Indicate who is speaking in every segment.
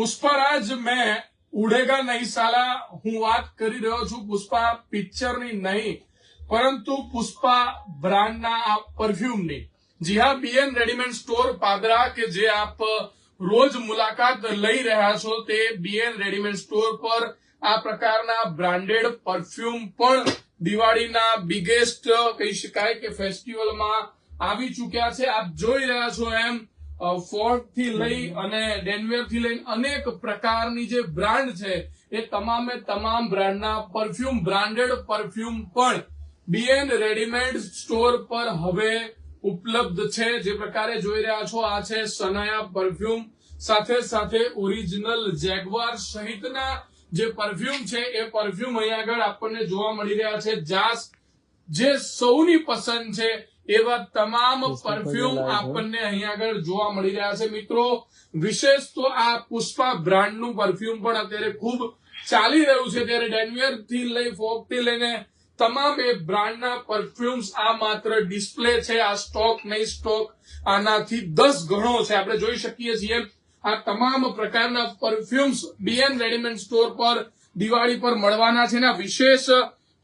Speaker 1: પુષ્પરાજ મેં ઉડેગા નહીં સાલા, હું વાત કરી રહ્યો છું પુષ્પા પિક્ચરની નહીં, પરંતુ પુષ્પા બ્રાન્ડના આ પરફ્યુમની. જી હા બીએન રેડીમેડ સ્ટોર પાદરા કે જે આપ રોજ મુલાકાત લઈ રહ્યા છો તે બીએન રેડીમેડ સ્ટોર પર આ પ્રકારના બ્રાન્ડેડ પરફ્યુમ પણ દિવાળીના બિગેસ્ટ કહી શકાય કે ફેસ્ટિવલમાં આવી ચૂક્યા છે. આપ જોઈ રહ્યા છો એમ ફોર્ટથી લઈ અને ડેનવેરથી લઈને અનેક પ્રકારની જે બ્રાન્ડ છે, એ તમામે તમામ બ્રાન્ડના પરફ્યુમ, બ્રાન્ડેડ પરફ્યુમ પણ બીએન રેડીમેડ સ્ટોર પર હવે ઉપલબ્ધ છે. જે પ્રકારે જોઈ રહ્યા છો, આ છે સનાયા પરફ્યુમ. સાથે સાથે ઓરિજિનલ જેગવાર સહિતના જે પરફ્યુમ છે, એ પરફ્યુમ અહીંયા આગળ આપણને જોવા મળી રહ્યા છે. જાસ જે સૌની પસંદ છે એવા તમામ પરફ્યુમ આપણને અહીંયા આગળ જોવા મળી રહ્યા છે મિત્રો. વિશેષ તો આ પુષ્પા બ્રાન્ડનું પરફ્યુમ પણ અત્યારે ખૂબ ચાલી રહ્યું છે. ત્યારે ડેનવિયરથી લઈ ફોકથી લઈને તમામ એ બ્રાન્ડના પરફ્યુમ્સ આ માત્ર ડિસ્પ્લે છે આ સ્ટોક નહીં સ્ટોક આનાથી દસ ગણો છે. આપણે જોઈ શકીએ છીએ આ તમામ પ્રકારના પરફ્યુમ્સ બીએન રેડીમેડ સ્ટોર પર દિવાળી પર મળવાના છે. ને વિશેષ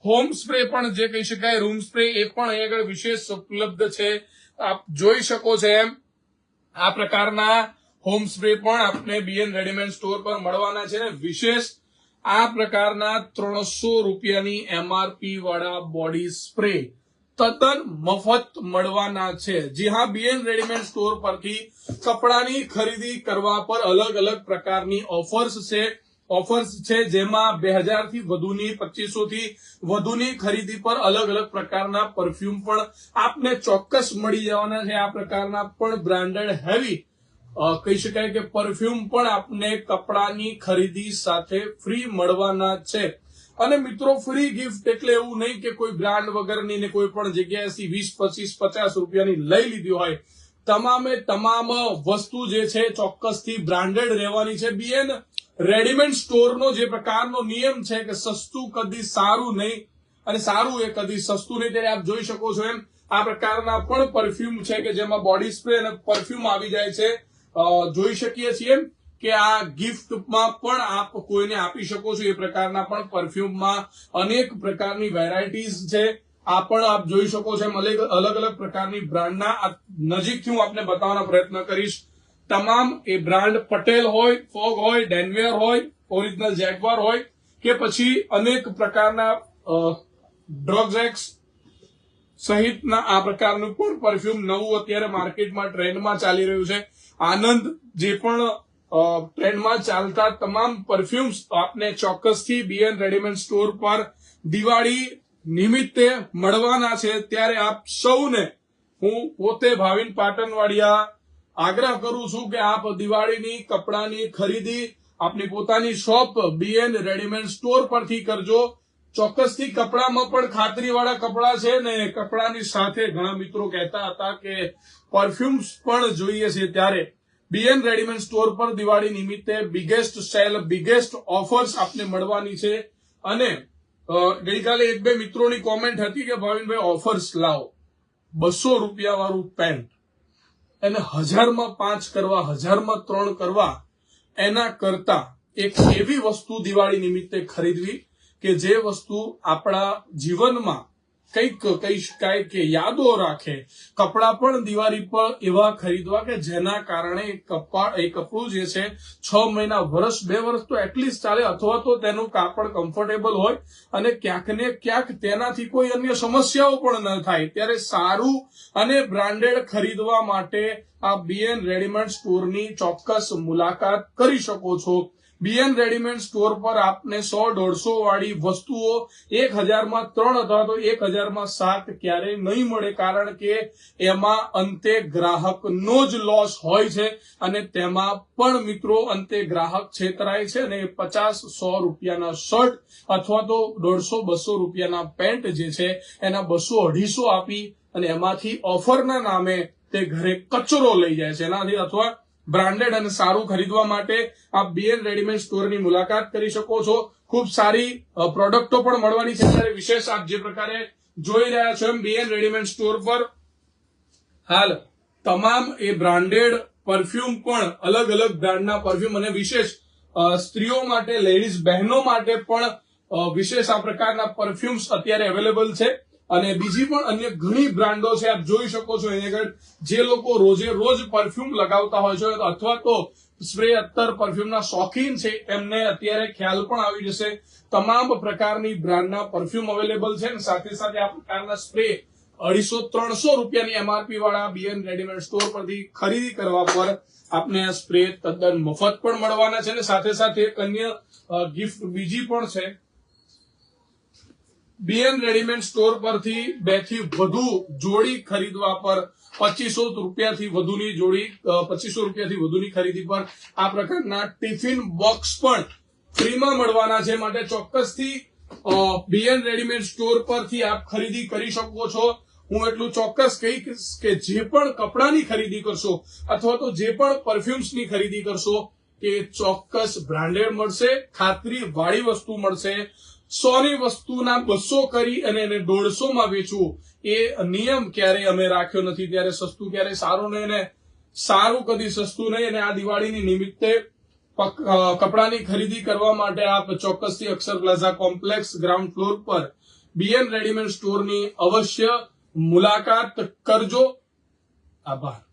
Speaker 1: હોમ સ્પ્રે પણ જે કહી શકાય, રૂમ સ્પ્રે એ પણ અહીં આગળ વિશેષ ઉપલબ્ધ છે. આપ જોઈ શકો છો એમ, આ પ્રકારના હોમ સ્પ્રે પણ આપને બીએન રેડીમેડ સ્ટોર પર મળવાના છે. વિશેષ આ પ્રકારના ત્રણસો રૂપિયાની એમઆરપી વાળા બોડી સ્પ્રે તદ્દન મફત મળવાના છે. જી હા બીએન રેડીમેડ સ્ટોર પરથી કપડાની ખરીદી કરવા પર અલગ અલગ પ્રકારની ઓફર્સ છે. ઓફર્સ છે જેમાં બે હજારથી વધુની પચીસોથી વધુની ખરીદી પર અલગ અલગ પ્રકારના પરફ્યુમ પણ આપને ચોક્કસ મળી જવાના છે. આ પ્રકારના પણ બ્રાન્ડેડ હેવી કહી શકાય કે પરફ્યુમ પણ આપને કપડાની ખરીદી સાથે ફ્રી મળવાના છે. અને મિત્રો ફ્રી ગિફ્ટ એટલે એવું નહીં કે કોઈ બ્રાન્ડ વગરની ને કોઈ પણ જગ્યાએથી વીસ, પચીસ, પચાસ રૂપિયાની લઈ લીધી હોય. તમામે તમામ વસ્તુ જે છે ચોક્કસથી બ્રાન્ડેડ રહેવાની છે. બીએન રેડીમેડ સ્ટોરનો જે પ્રકારનો નિયમ છે કે સસ્તું કદી સારું નહીં અને સારું એ કદી સસ્તું નહીં, ત્યારે આપ જોઈ શકો છો એમ, આ પ્રકારના પણ પરફ્યુમ છે કે જેમાં બોડી સ્પ્રે અને પરફ્યુમ આવી જાય છે. જોઈ શકીએ છીએ કે આ ગિફ્ટમાં પણ આપ કોઈને આપી શકો છો. એ પ્રકારના પણ પરફ્યુમમાં અનેક પ્રકારની વેરાયટીઝ છે. આ પણ આપ જોઈ શકો છો એમ અલગ અલગ પ્રકારની બ્રાન્ડના નજીકથી હું આપને બતાવવાનો પ્રયત્ન કરીશ. તમામ એ બ્રાન્ડ પટેલ હોય, ફોગ હોય, ડેનવેર હોય, ઓરિજિનલ જેગવાર હોય, કે પછી અનેક પ્રકારના ડ્રગ્સ સહિતના આ પ્રકારનું પણ પરફ્યુમ નવું અત્યારે માર્કેટમાં ટ્રેન્ડમાં ચાલી રહ્યું છે. આનંદ જે પણ ટ્રેન્ડમાં ચાલતા તમામ પરફ્યુમ્સ આપને ચોક્કસથી બીએન રેડીમેડ સ્ટોર પર દિવાળી નિમિત્તે મળવાના છે. ત્યારે આપ સૌને હું પોતે ભાવિન પાટણવાડિયા આગ્રહ કરું છું કે આપ દિવાળીની કપડાની ખરીદી આપની પોતાની શોપ બીએન રેડીમેડ સ્ટોર પરથી કરજો. ચોક્કસથી કપડામાં પણ ખાતરીવાળા કપડા છે ને કપડાની સાથે ઘણા મિત્રો કહેતા હતા કે પરફ્યુમ્સ પણ જોઈએ છે ત્યારે. બીએન રેડીમેડ સ્ટોર પર દિવાળી નિમિત્તે બિગેસ્ટ સેલ, બિગેસ્ટ ઓફર્સ આપને મળવાની છે. અને ગઈકાલે એક બે મિત્રોની કોમેન્ટ હતી કે ભાવિનભાઈ, ઓફર્સ લાવો. બસો રૂપિયા વાળું પેન્ટ. એને હજારમાં પાંચ કરવા, હજારમાં ત્રણ કરવા, એના કરતા એક એવી વસ્તુ દિવાળી નિમિત્તે ખરીદવી કે જે વસ્તુ આપણા જીવનમાં કંઈક કહી શકાય કે યાદો રાખે. કપડાં પણ દિવાળી પર એવા ખરીદવા કે જેના કારણે કપા એ કપડું જે છે, છ મહિના, વર્ષ, બે વર્ષ તો એટલીસ્ટ ચાલે, અથવા તો તેનું કાપડ કમ્ફર્ટેબલ હોય અને ક્યાંક ને ક્યાંક તેનાથી કોઈ અન્ય સમસ્યાઓ પણ ન થાય. ત્યારે સારું અને બ્રાન્ડેડ ખરીદવા માટે આ બીએન રેડીમેડ સ્ટોરની ચોક્કસ મુલાકાત કરી શકો છો. બીએન રેડીમેડ સ્ટોર પર આપને સો દોઢસો વાળી વસ્તુઓ એક હજારમાં ત્રણ અથવા તો એક હજારમાં સાત ક્યારેય નહીં મળે, કારણ કે એમાં અંતે ગ્રાહકનો જ લોસ હોય છે અને તેમાં પણ મિત્રો અંતે ગ્રાહક છેતરાય છે અને પચાસ સો રૂપિયાના શર્ટ અથવા તો દોઢસો બસો રૂપિયાના પેન્ટ જે છે એના બસો અઢીસો આપી અને એમાંથી ઓફરના નામે તે ઘરે કચરો લઈ જાય છે. એનાથી અથવા બ્રાન્ડેડ અને સારું ખરીદવા માટે આપ બીએન રેડીમેડ સ્ટોરની મુલાકાત કરી શકો છો. ખૂબ સારી પ્રોડક્ટો પણ મળવાની છે. ત્યારે વિશેષ આપ જે પ્રકારે જોઈ રહ્યા છો એમ બીએન રેડીમેડ સ્ટોર પર, હાલ તમામ એ બ્રાન્ડેડ પરફ્યુમ પણ અલગ અલગ બ્રાન્ડના પરફ્યુમ અને વિશેષ સ્ત્રીઓ માટે, લેડીઝ બહેનો માટે પણ વિશેષ આ પ્રકારના પરફ્યુમ્સ અત્યારે અવેલેબલ છે. અને બીજી પણ અન્ય ઘણી બ્રાન્ડો છે, આપ જોઈ શકો છો એની આગળ. જે લોકો રોજે રોજ પરફ્યુમ લગાવતા હોય છે, અથવા તો સ્પ્રે અત્તર પરફ્યુમના શોખીન છે, એમને અત્યારે ખ્યાલ પણ આવી જશે. તમામ પ્રકારની બ્રાન્ડના પરફ્યુમ અવેલેબલ છે અને સાથે સાથે આ પ્રકારના સ્પ્રે અઢીસો ત્રણસો રૂપિયાની એમઆરપી વાળા બીએન રેડીમેડ સ્ટોર પરથી ખરીદી કરવા પર આપને આ સ્પ્રે તદ્દન મફત પણ મળવાના છે અને સાથે સાથે એક અન્ય ગિફ્ટ બીજી પણ છે. બીએન રેડીમેડ સ્ટોર પરથી બેથી વધુ જોડી ખરીદવા પર પચીસો રૂપિયાથી વધુની જોડી પચીસો રૂપિયાથી વધુની ખરીદી પર આ પ્રકારના ટિફિન બોક્સ પણ ફ્રીમાં મળવાના છે. માટે ચોક્કસથી બીએન રેડીમેડ સ્ટોર પરથી આપ ખરીદી કરી શકો છો. હું એટલું ચોક્કસ કહીશ કે જે પણ કપડાની ખરીદી કરશો અથવા તો જે પણ પરફ્યુમ્સની ખરીદી કરશો એ ચોક્કસ બ્રાન્ડેડ મળશે, ખાતરી વાળી વસ્તુ મળશે. સોની વસ્તુના બસો કરી અને એને દોઢસો માં વેચવું, એ નિયમ ક્યારે અમે રાખ્યો નથી. ત્યારે સસ્તું ક્યારે સારું નહીં ને સારું કદી સસ્તું નહીં. અને આ દિવાળીની નિમિત્તે કપડાની ખરીદી કરવા માટે આપ ચોક્કસથી Akshar plaza complex ground floor પર બીએન રેડીમેડ સ્ટોરની અવશ્ય મુલાકાત કરજો. આભાર.